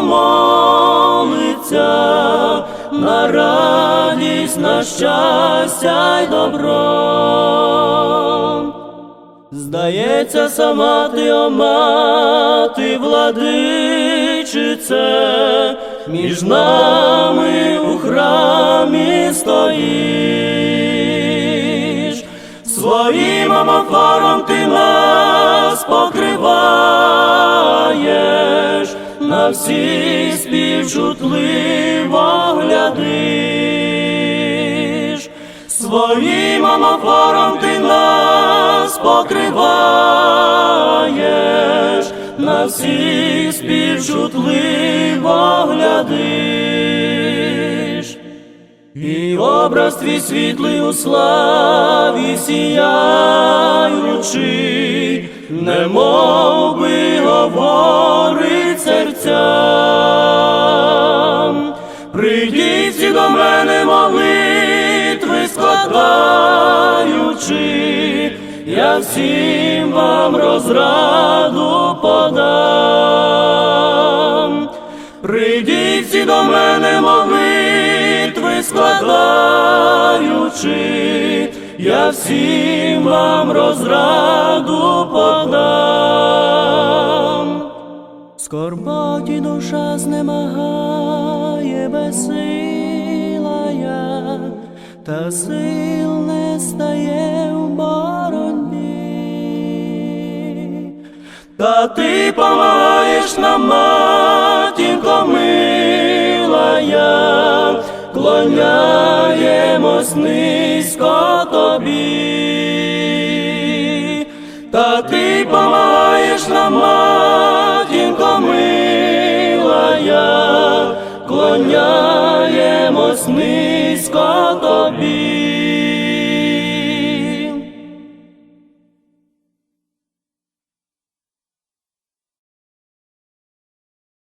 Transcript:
молиться, на радість, на щастя й добро. Здається, сама ти, о владичице, між нами у храмі стоїш, своїм амофором ти нас покриваєш, на всі співчутливо глядиш, своїм амофором ти нас покриваєш, на всі співчутливо глядиш. І образ твій світлий у славі сіяючи, немов серцям. Прийдіть до мене молитви складаючи, я всім вам розраду подам. Прийдіть до мене молитви складаючи, я всім вам розраду подам. Скорботі душа знемагає безсила я, та сил не стає в боротьбі. Та ти помагаєш нам, матінко милая, клоняємось низько тобі. Та ти помагаєш нам, матінко тобі.